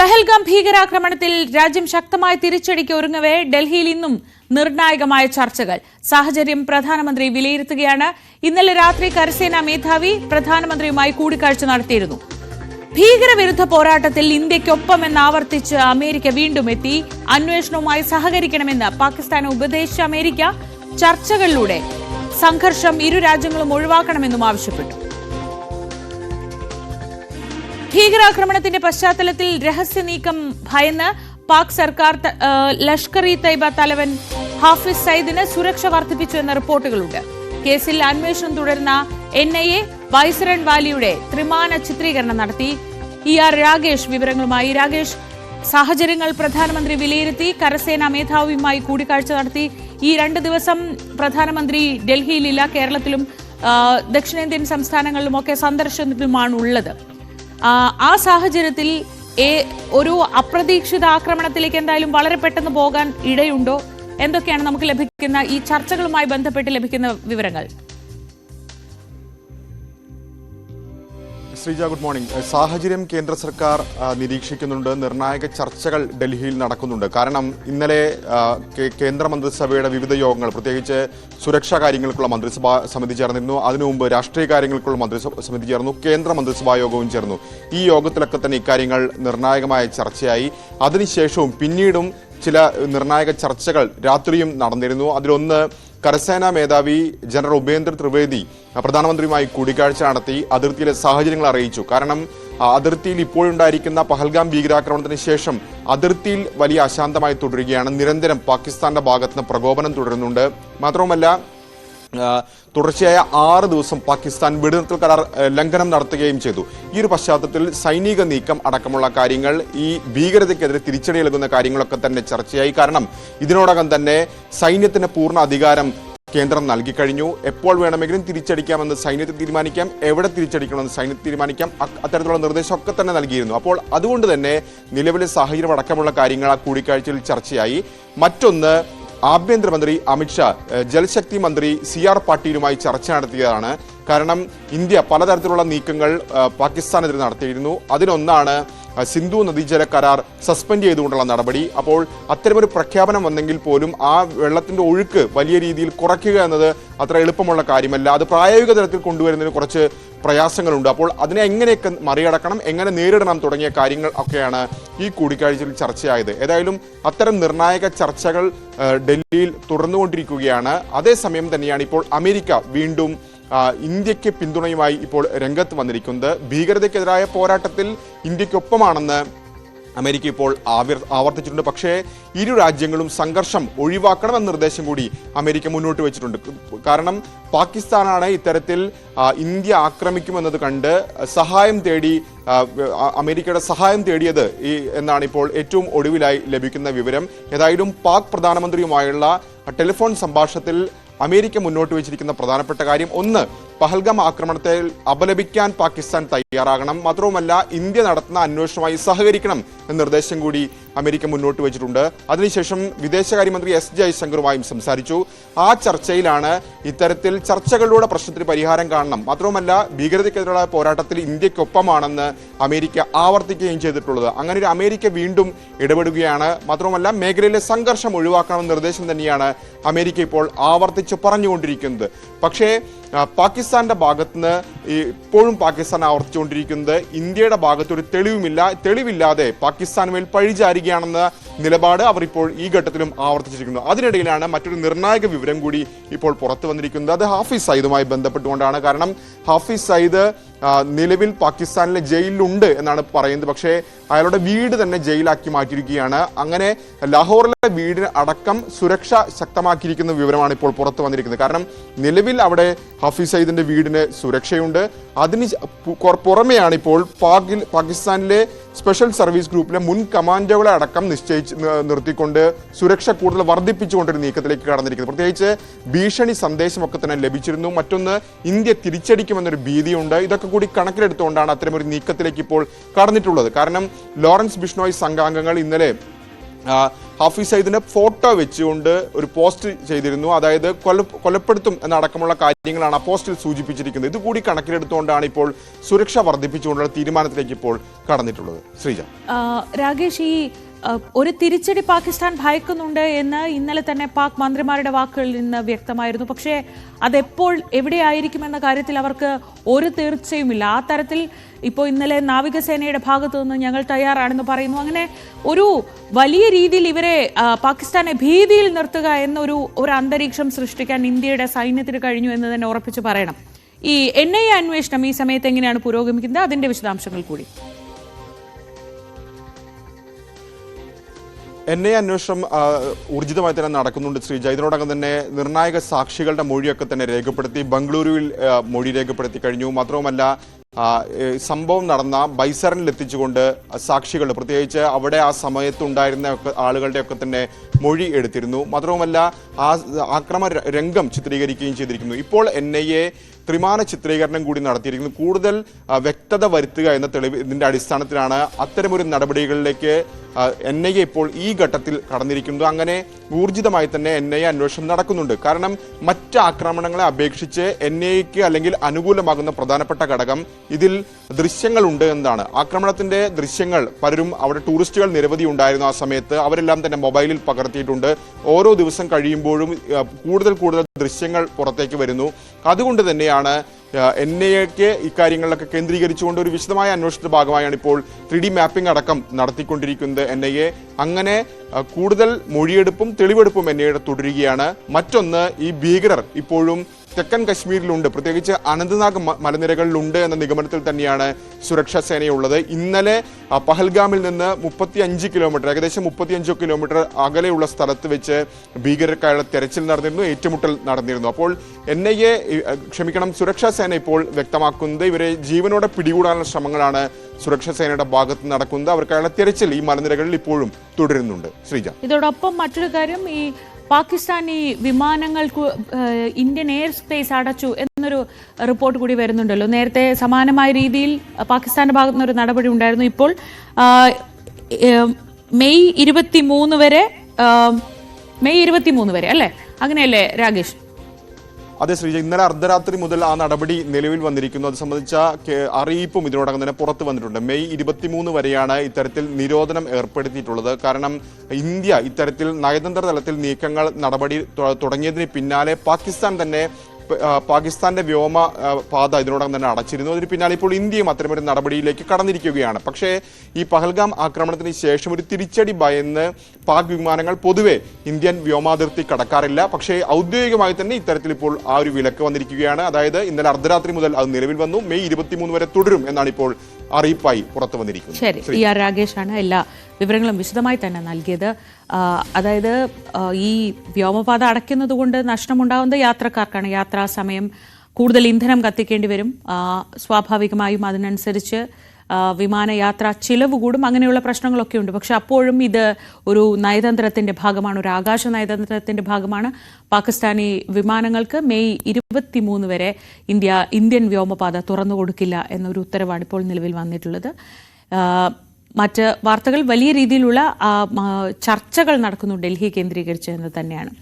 പഹൽഗാം ഭീകരാക്രമണത്തിൽ രാജ്യം ശക്തമായ തിരിച്ചടിക്ക് ഒരുങ്ങവേ ഡൽഹിയിൽ ഇന്നും നിർണായകമായ ചർച്ചകൾ. സാഹചര്യം പ്രധാനമന്ത്രി വിലയിരുത്തുകയാണ്. ഇന്നലെ രാത്രി കരസേനാ മേധാവി പ്രധാനമന്ത്രിയുമായി കൂടിക്കാഴ്ച നടത്തിയിരുന്നു. ഭീകരവിരുദ്ധ പോരാട്ടത്തിൽ ഇന്ത്യയ്ക്കൊപ്പമെന്ന് ആവർത്തിച്ച് അമേരിക്ക വീണ്ടും എത്തി. അന്വേഷണവുമായി സഹകരിക്കണമെന്ന് പാകിസ്ഥാനെ ഉപദേശിച്ച അമേരിക്ക ചർച്ചകളിലൂടെ സംഘർഷം ഇരു രാജ്യങ്ങളും ഒഴിവാക്കണമെന്നും ആവശ്യപ്പെട്ടു. ഭീകരാക്രമണത്തിന്റെ പശ്ചാത്തലത്തിൽ രഹസ്യ നീക്കം ഭയന്ന് പാക് സർക്കാർ ലഷ്കർ ഇ തൈബ തലവൻ ഹാഫിസ് സയ്യിദിന് സുരക്ഷ വർദ്ധിപ്പിച്ചു എന്ന റിപ്പോർട്ടുകളുണ്ട്. കേസിൽ അന്വേഷണം തുടരുന്ന എൻ ഐ എ വൈസ്രൺ വാലിയുടെ ത്രിമാന ചിത്രീകരണം നടത്തി. ഇ ആർ രാഗേഷ് വിവരങ്ങളുമായി. രാഗേഷ് സാഹചര്യങ്ങൾ പ്രധാനമന്ത്രി വിലയിരുത്തി. കരസേനാ മേധാവിയുമായി കൂടിക്കാഴ്ച നടത്തി. ഈ രണ്ട് ദിവസം പ്രധാനമന്ത്രി ഡൽഹിയിലില്ല കേരളത്തിലും ദക്ഷിണേന്ത്യൻ സംസ്ഥാനങ്ങളിലുമൊക്കെ സന്ദർശനത്തിലുമാണ് ഉള്ളത് ആ, സാഹചര്യത്തിൽ ഒരു അപ്രതീക്ഷിത ആക്രമണത്തിലേക്ക് എന്തായാലും വളരെ പെട്ടെന്ന് പോകാൻ ഇടയുണ്ടോ? എന്തൊക്കെയാണ് നമുക്ക് ലഭിക്കുന്ന ഈ ചർച്ചകളുമായി ബന്ധപ്പെട്ട് ലഭിക്കുന്ന വിവരങ്ങൾ? Sreeja good morning. സാഹചര്യം കേന്ദ്ര സർക്കാർ നിരീക്ഷിക്കുന്നുണ്ട്. നിർണായക ചർച്ചകൾ ഡൽഹിയിൽ നടക്കുന്നുണ്ട്. കാരണം ഇന്നലെ കേന്ദ്രമന്ത്രിസഭയുടെ കേന്ദ്ര മന്ത്രിസഭയുടെ വിവിധ യോഗങ്ങൾ പ്രത്യേകിച്ച് സുരക്ഷാ കാര്യങ്ങൾക്കുള്ള മന്ത്രിസഭാ സമിതി ചേർന്നിരുന്നു. അതിനു മുമ്പ് രാഷ്ട്രീയ കാര്യങ്ങൾക്കുള്ള മന്ത്രിസഭ സമിതി ചേർന്നു. കേന്ദ്ര മന്ത്രിസഭാ യോഗവും ചേർന്നു. ഈ യോഗത്തിലൊക്കെ തന്നെ ഇക്കാര്യങ്ങൾ നിർണായകമായ ചർച്ചയായി. അതിനുശേഷവും പിന്നീടും ചില നിർണായക ചർച്ചകൾ രാത്രിയും നടന്നിരുന്നു. അതിലൊന്ന് കരസേനാ മേധാവി ജനറൽ ഉപേന്ദ്ര ത്രിവേദി പ്രധാനമന്ത്രിയുമായി കൂടിക്കാഴ്ച നടത്തി അതിർത്തിയിലെ സാഹചര്യങ്ങൾ അറിയിച്ചു. കാരണം അതിർത്തിയിൽ ഇപ്പോഴുണ്ടായിരിക്കുന്ന പഹൽഗാം ഭീകരാക്രമണത്തിന് ശേഷം അതിർത്തിയിൽ വലിയ അശാന്തമായി തുടരുകയാണ്. നിരന്തരം പാകിസ്ഥാന്റെ ഭാഗത്ത് നിന്ന് പ്രകോപനം തുടരുന്നുണ്ട്. മാത്രവുമല്ല തുടർച്ചയായ ആറ് ദിവസം പാകിസ്ഥാൻ വെടിനിർത്തൽ കരാർ ലംഘനം നടത്തുകയും ചെയ്തു. ഈ ഒരു പശ്ചാത്തലത്തിൽ സൈനിക നീക്കം അടക്കമുള്ള കാര്യങ്ങൾ ഈ ഭീകരതയ്ക്കെതിരെ തിരിച്ചടി നൽകുന്ന കാര്യങ്ങളൊക്കെ തന്നെ ചർച്ചയായി. കാരണം ഇതിനോടകം തന്നെ സൈന്യത്തിന് പൂർണ അധികാരം കേന്ദ്രം നൽകി കഴിഞ്ഞു. എപ്പോൾ വേണമെങ്കിലും തിരിച്ചടിക്കാമെന്ന് സൈന്യത്തെ തീരുമാനിക്കാം. എവിടെ തിരിച്ചടിക്കണമെന്ന് സൈന്യത്തെ തീരുമാനിക്കാം. അത്തരത്തിലുള്ള നിർദ്ദേശമൊക്കെ തന്നെ നൽകിയിരുന്നു. അപ്പോൾ അതുകൊണ്ട് തന്നെ നിലവിലെ സാഹചര്യം അടക്കമുള്ള കാര്യങ്ങൾ ആ കൂടിക്കാഴ്ചയിൽ ചർച്ചയായി. മറ്റൊന്ന് ആഭ്യന്തരമന്ത്രി അമിത്ഷാ ജലശക്തി മന്ത്രി സി ആർ പാട്ടീലുമായി ചർച്ച നടത്തിയതാണ്. കാരണം ഇന്ത്യ പലതരത്തിലുള്ള നീക്കങ്ങൾ പാകിസ്ഥാനെതിരെ നടത്തിയിരുന്നു. അതിലൊന്നാണ് ആ, സിന്ധു നദീജല കരാർ സസ്പെൻഡ് ചെയ്തുകൊണ്ടുള്ള നടപടി. അപ്പോൾ അത്തരമൊരു പ്രഖ്യാപനം വന്നെങ്കിൽ പോലും ആ വെള്ളത്തിന്റെ ഒഴുക്ക് വലിയ രീതിയിൽ കുറയ്ക്കുക എന്നത് അത്ര എളുപ്പമുള്ള കാര്യമല്ല. അത് പ്രായോഗിക തലത്തിൽ കൊണ്ടുവരുന്നതിന് കുറച്ച് പ്രയാസങ്ങളുണ്ട്. അപ്പോൾ അതിനെ എങ്ങനെയൊക്കെ മറികടക്കണം എങ്ങനെ നേരിടണം തുടങ്ങിയ കാര്യങ്ങൾ ഒക്കെയാണ് ഈ കൂടിക്കാഴ്ചയിൽ ചർച്ചയായത്. ഏതായാലും അത്തരം നിർണായക ചർച്ചകൾ ഡൽഹിയിൽ തുടർന്നുകൊണ്ടിരിക്കുകയാണ്. അതേസമയം തന്നെയാണ് ഇപ്പോൾ അമേരിക്ക വീണ്ടും ഇന്ത്യയ്ക്ക് പിന്തുണയുമായി ഇപ്പോൾ രംഗത്ത് വന്നിരിക്കുന്നത്. ഭീകരതയ്ക്കെതിരായ പോരാട്ടത്തിൽ ഇന്ത്യക്കൊപ്പമാണെന്ന് അമേരിക്ക ഇപ്പോൾ ആവിർ ആവർത്തിച്ചിട്ടുണ്ട്. പക്ഷേ ഇരു രാജ്യങ്ങളും സംഘർഷം ഒഴിവാക്കണമെന്ന നിർദ്ദേശം കൂടി അമേരിക്ക മുന്നോട്ട് വെച്ചിട്ടുണ്ട്. കാരണം പാകിസ്ഥാനാണ് ഇത്തരത്തിൽ ഇന്ത്യ ആക്രമിക്കുമെന്നത് കണ്ട് സഹായം തേടി അമേരിക്കയുടെ സഹായം തേടിയത് ഈ എന്നാണ് ഇപ്പോൾ ഏറ്റവും ഒടുവിലായി ലഭിക്കുന്ന വിവരം. ഏതായാലും പാക് പ്രധാനമന്ത്രിയുമായുള്ള ടെലിഫോൺ സംഭാഷണത്തിൽ അമേരിക്ക മുന്നോട്ട് വെച്ചിരിക്കുന്ന പ്രധാനപ്പെട്ട കാര്യം ഒന്ന് പഹൽഗം ആക്രമണത്തെ അപലപിക്കാൻ പാകിസ്ഥാൻ തയ്യാറാകണം. മാത്രവുമല്ല ഇന്ത്യ നടത്തുന്ന അന്വേഷണമായി സഹകരിക്കണം എന്ന നിർദ്ദേശം കൂടി അമേരിക്ക മുന്നോട്ട് വെച്ചിട്ടുണ്ട്. അതിനുശേഷം വിദേശകാര്യമന്ത്രി എസ് ജയശങ്കറുമായും സംസാരിച്ചു. ആ ചർച്ചയിലാണ് ഇത്തരത്തിൽ ചർച്ചകളിലൂടെ പ്രശ്നത്തിന് പരിഹാരം കാണണം. മാത്രവുമല്ല ഭീകരതയ്ക്കെതിരായ പോരാട്ടത്തിൽ ഇന്ത്യക്കൊപ്പമാണെന്ന് അമേരിക്ക ആവർത്തിക്കുകയും ചെയ്തിട്ടുള്ളത്. അങ്ങനെ ഒരു അമേരിക്ക വീണ്ടും ഇടപെടുകയാണ്. മാത്രവുമല്ല മേഖലയിലെ സംഘർഷം ഒഴിവാക്കണമെന്ന നിർദ്ദേശം തന്നെയാണ് അമേരിക്ക ഇപ്പോൾ ആവർത്തിച്ച് പറഞ്ഞുകൊണ്ടിരിക്കുന്നത്. പക്ഷേ പാകിസ്ഥാന്റെ ഭാഗത്തുനിന്ന് ഇപ്പോഴും പാകിസ്ഥാൻ ആവർത്തിച്ചുകൊണ്ടിരിക്കുന്നത്. ഇന്ത്യയുടെ ഭാഗത്ത് ഒരു തെളിവുമില്ല. തെളിവില്ലാതെ പാകിസ്ഥാൻ മേൽ പഴിചാരുകയാണെന്ന നിലപാട് അവർ ഇപ്പോൾ ഈ ഘട്ടത്തിലും ആവർത്തിച്ചിരിക്കുന്നു. അതിനിടയിലാണ് മറ്റൊരു നിർണായക വിവരം കൂടി ഇപ്പോൾ പുറത്തു വന്നിരിക്കുന്നത്. അത് ഹാഫിസ് സയ്യിദുമായി ബന്ധപ്പെട്ടുകൊണ്ടാണ്. കാരണം ഹാഫിസ് സയ്യിദ് നിലവിൽ പാകിസ്ഥാനിലെ ജയിലിലുണ്ട് എന്നാണ് പറയുന്നത്. പക്ഷേ അയാളുടെ വീട് തന്നെ ജയിലാക്കി മാറ്റിയിരിക്കുകയാണ്. അങ്ങനെ ലാഹോറിലെ വീടിന് അടക്കം സുരക്ഷ ശക്തമാക്കിയിരിക്കുന്ന വിവരമാണ് ഇപ്പോൾ പുറത്തു വന്നിരിക്കുന്നത്. കാരണം നിലവിൽ അവിടെ ഹഫീസ് സയ്യിദിന്റെ വീടിന് സുരക്ഷയുണ്ട്. അതിന് പുറമെയാണ് ഇപ്പോൾ പാകിൽ പാകിസ്ഥാനിലെ സ്പെഷ്യൽ സർവീസ് ഗ്രൂപ്പിലെ മുൻ കമാൻഡോകളെ അടക്കം നിശ്ചയിച്ച് നിർത്തിക്കൊണ്ട് സുരക്ഷ കൂടുതൽ വർദ്ധിപ്പിച്ചുകൊണ്ടൊരു നീക്കത്തിലേക്ക് കടന്നിരിക്കുന്നത്. പ്രത്യേകിച്ച് ഭീഷണി സന്ദേശമൊക്കെ തന്നെ ലഭിച്ചിരുന്നു. മറ്റൊന്ന് ഇന്ത്യ തിരിച്ചടിക്കുമെന്നൊരു ഭീതിയുണ്ട്. ഇതൊക്കെ കൂടി കണക്കിലെടുത്തുകൊണ്ടാണ് അത്തരമൊരു നീക്കത്തിലേക്ക് ഇപ്പോൾ കടന്നിട്ടുള്ളത്. കാരണം ലോറൻസ് ബിഷ്ണോയ് സംഘാംഗങ്ങൾ ഇന്നലെ ഹാഫീസ് സയ്യിദിന്റെ ഫോട്ടോ വെച്ചുകൊണ്ട് ഒരു പോസ്റ്റ് ചെയ്തിരുന്നു. അതായത് കൊല കൊലപ്പെടുത്തും എന്നടക്കമുള്ള കാര്യങ്ങളാണ് ആ പോസ്റ്റിൽ സൂചിപ്പിച്ചിരിക്കുന്നത്. ഇതുകൂടി കണക്കിലെടുത്തുകൊണ്ടാണ് ഇപ്പോൾ സുരക്ഷ വർദ്ധിപ്പിച്ചുകൊണ്ടുള്ള തീരുമാനത്തിലേക്ക് ഇപ്പോൾ കടന്നിട്ടുള്ളത്. ശ്രീജ. രാകേഷ് ഈ ഒരു തിരിച്ചടി പാകിസ്ഥാൻ ഭയക്കുന്നുണ്ട് എന്ന് ഇന്നലെ തന്നെ പാക് മന്ത്രിമാരുടെ വാക്കുകളിൽ നിന്ന് വ്യക്തമായിരുന്നു. പക്ഷേ അതെപ്പോൾ എവിടെയായിരിക്കുമെന്ന കാര്യത്തിൽ അവർക്ക് ഒരു തീർച്ചയുമില്ല. ആ തരത്തിൽ ഇപ്പോൾ ഇന്നലെ നാവികസേനയുടെ ഭാഗത്തു നിന്ന് ഞങ്ങൾ തയ്യാറാണെന്ന് പറയുന്നു. അങ്ങനെ ഒരു വലിയ രീതിയിൽ ഇവരെ പാകിസ്ഥാനെ ഭീതിയിൽ നിർത്തുക എന്നൊരു ഒരു അന്തരീക്ഷം സൃഷ്ടിക്കാൻ ഇന്ത്യയുടെ സൈന്യത്തിന് കഴിഞ്ഞു എന്ന് തന്നെ ഉറപ്പിച്ച് പറയണം. ഈ എൻ ഐ എ അന്വേഷണം ഈ സമയത്ത് എങ്ങനെയാണ് പുരോഗമിക്കുന്നത്? അതിന്റെ വിശദാംശങ്ങൾ കൂടി. എൻ ഐ അന്വേഷണം ഊർജിതമായി തന്നെ നടക്കുന്നുണ്ട് ശ്രീജ. ഇതിനോടകം തന്നെ നിർണായക സാക്ഷികളുടെ മൊഴിയൊക്കെ തന്നെ രേഖപ്പെടുത്തി ബംഗളൂരുവിൽ മൊഴി രേഖപ്പെടുത്തി കഴിഞ്ഞു. മാത്രവുമല്ല സംഭവം നടന്ന ബൈസറിനിൽ എത്തിച്ചുകൊണ്ട് സാക്ഷികൾ പ്രത്യേകിച്ച് അവിടെ ആ സമയത്തുണ്ടായിരുന്ന ആളുകളുടെ ഒക്കെ തന്നെ മൊഴി എടുത്തിരുന്നു. മാത്രവുമല്ല ആ ആക്രമ രംഗം ചിത്രീകരിക്കുകയും ചെയ്തിരിക്കുന്നു. ഇപ്പോൾ എൻ ഐ എ ത്രിമാന ചിത്രീകരണം കൂടി നടത്തിയിരിക്കുന്നു. കൂടുതൽ വ്യക്തത വരുത്തുക എന്ന തെളിവ് ഇതിന്റെ അടിസ്ഥാനത്തിലാണ് അത്തരമൊരു നടപടികളിലേക്ക് എൻ ഐ എ ഇപ്പോൾ ഈ ഘട്ടത്തിൽ കടന്നിരിക്കുന്നു അങ്ങനെ ഊർജിതമായി തന്നെ എൻ ഐ എ അന്വേഷണം നടക്കുന്നുണ്ട്. കാരണം മറ്റ് ആക്രമണങ്ങളെ അപേക്ഷിച്ച് എൻ ഐ എക്ക് അല്ലെങ്കിൽ അനുകൂലമാകുന്ന പ്രധാനപ്പെട്ട ഘടകം ഇതിൽ ദൃശ്യങ്ങളുണ്ട് എന്നാണ്. ആക്രമണത്തിന്റെ ദൃശ്യങ്ങൾ പലരും അവിടെ ടൂറിസ്റ്റുകൾ നിരവധി ഉണ്ടായിരുന്നു ആ സമയത്ത്. അവരെല്ലാം തന്നെ മൊബൈലിൽ പകർത്തിയിട്ടുണ്ട്. ഓരോ ദിവസം കഴിയുമ്പോഴും കൂടുതൽ കൂടുതൽ ദൃശ്യങ്ങൾ പുറത്തേക്ക് വരുന്നു. അതുകൊണ്ട് തന്നെയാണ് എൻ ഐക്ക് ഇക്കാര്യങ്ങളിലൊക്കെ കേന്ദ്രീകരിച്ചുകൊണ്ട് ഒരു വിശദമായ അന്വേഷണത്തിന്റെ ഭാഗമായാണ് ഇപ്പോൾ ത്രീ ഡി മാപ്പിംഗ് അടക്കം നടത്തിക്കൊണ്ടിരിക്കുന്നത് എൻ ഐ എ. അങ്ങനെ കൂടുതൽ മൊഴിയെടുപ്പും തെളിവെടുപ്പും എൻ ഐയുടെ തുടരുകയാണ്. മറ്റൊന്ന് ഈ ഭീകരർ ഇപ്പോഴും തെക്കൻ കശ്മീരിലുണ്ട്. പ്രത്യേകിച്ച് അനന്ത്നാഗ് മലനിരകളിലുണ്ട് എന്ന നിഗമനത്തിൽ തന്നെയാണ് സുരക്ഷാ സേനയുള്ളത്. ഇന്നലെ പഹൽഗാമിൽ നിന്ന് മുപ്പത്തി അഞ്ച് കിലോമീറ്റർ ഏകദേശം മുപ്പത്തിയഞ്ച് കിലോമീറ്റർ അകലെയുള്ള സ്ഥലത്ത് വെച്ച് ഭീകരർക്കായുള്ള തെരച്ചിൽ നടന്നിരുന്നു ഏറ്റുമുട്ടൽ നടന്നിരുന്നു. അപ്പോൾ എൻ ഐ എ ക്ഷമിക്കണം സുരക്ഷാ സേന ഇപ്പോൾ വ്യക്തമാക്കുന്നത് ഇവരെ ജീവനോടെ പിടികൂടാനുള്ള ശ്രമങ്ങളാണ് സുരക്ഷാ സേനയുടെ ഭാഗത്ത് നടക്കുന്നത്. അവർക്കായുള്ള തിരച്ചിൽ ഈ മലനിരകളിൽ ഇപ്പോഴും തുടരുന്നുണ്ട്. ശ്രീജ. ഇതോടൊപ്പം മറ്റൊരു കാര്യം ഈ പാകിസ്ഥാനി വിമാനങ്ങൾക്ക് ഇന്ത്യൻ എയർ സ്പേസ് അടച്ചു എന്നൊരു റിപ്പോർട്ട് കൂടി വരുന്നുണ്ടല്ലോ. നേരത്തെ സമാനമായ രീതിയിൽ പാകിസ്ഥാന്റെ ഭാഗത്തു നിന്നൊരു നടപടി ഉണ്ടായിരുന്നു. ഇപ്പോൾ മെയ് ഇരുപത്തി മൂന്ന് വരെ മെയ് ഇരുപത്തി മൂന്ന് വരെ അല്ലേ? അങ്ങനെയല്ലേ രാകേഷ്? അതെ ശ്രീജ ഇന്നലെ അർദ്ധരാത്രി മുതൽ ആ നടപടി നിലവിൽ വന്നിരിക്കുന്നു. അത് സംബന്ധിച്ച അറിയിപ്പും ഇതിനോടകം തന്നെ പുറത്തു വന്നിട്ടുണ്ട്. മെയ് ഇരുപത്തിമൂന്ന് വരെയാണ് ഇത്തരത്തിൽ നിരോധനം ഏർപ്പെടുത്തിയിട്ടുള്ളത്. കാരണം ഇന്ത്യ ഇത്തരത്തിൽ നയതന്ത്ര തലത്തിൽ നീക്കങ്ങൾ നടപടി തുടങ്ങിയതിന് പിന്നാലെ പാകിസ്ഥാൻ തന്നെ പാകിസ്ഥാന്റെ വ്യോമ പാത ഇതിനോടകം തന്നെ അടച്ചിരുന്നു. അതിന് പിന്നാലെ ഇപ്പോൾ ഇന്ത്യയും അത്തരമൊരു നടപടിയിലേക്ക് കടന്നിരിക്കുകയാണ്. പക്ഷേ ഈ പഹൽഗാം ആക്രമണത്തിന് ശേഷം ഒരു തിരിച്ചടി ഭയന്ന് പാക് വിമാനങ്ങൾ പൊതുവെ ഇന്ത്യൻ വ്യോമാതിർത്തി കടക്കാറില്ല. പക്ഷേ ഔദ്യോഗികമായി തന്നെ ഇത്തരത്തിൽ ഇപ്പോൾ ആ ഒരു വിലക്ക് വന്നിരിക്കുകയാണ്. അതായത് ഇന്നലെ അർദ്ധരാത്രി മുതൽ അത് നിലവിൽ വന്നു. മെയ് ഇരുപത്തിമൂന്ന് വരെ തുടരും എന്നാണ് ഇപ്പോൾ അറിയിപ്പായി പുറത്തു വന്നിരിക്കുന്നത് ശരി ഇ ആർ രാഗേഷാണ് എല്ലാ വിവരങ്ങളും വിശദമായി തന്നെ നൽകിയത്. അതായത് ഈ വ്യോമപാത അടയ്ക്കുന്നത് കൊണ്ട് നഷ്ടമുണ്ടാകുന്നത് യാത്രക്കാർക്കാണ് യാത്രാ സമയം കൂടുതൽ ഇന്ധനം കത്തിക്കേണ്ടി വരും. സ്വാഭാവികമായും അതിനനുസരിച്ച് വിമാനയാത്ര ചിലവ് കൂടും. അങ്ങനെയുള്ള പ്രശ്നങ്ങളൊക്കെ ഉണ്ട്. പക്ഷെ അപ്പോഴും ഇത് ഒരു നയതന്ത്രത്തിന്റെ ഭാഗമാണ് ഒരു ആകാശ നയതന്ത്രത്തിന്റെ ഭാഗമാണ്. പാകിസ്ഥാനി വിമാനങ്ങൾക്ക് മെയ് ഇരുപത്തിമൂന്ന് വരെ ഇന്ത്യ ഇന്ത്യൻ വ്യോമപാത തുറന്നു കൊടുക്കില്ല എന്നൊരു ഉത്തരവാണ് ഇപ്പോൾ നിലവിൽ വന്നിട്ടുള്ളത്. മറ്റ് വാർത്തകൾ വലിയ രീതിയിലുള്ള ചർച്ചകൾ നടക്കുന്നു ഡൽഹി കേന്ദ്രീകരിച്ച് എന്ന് തന്നെയാണ്.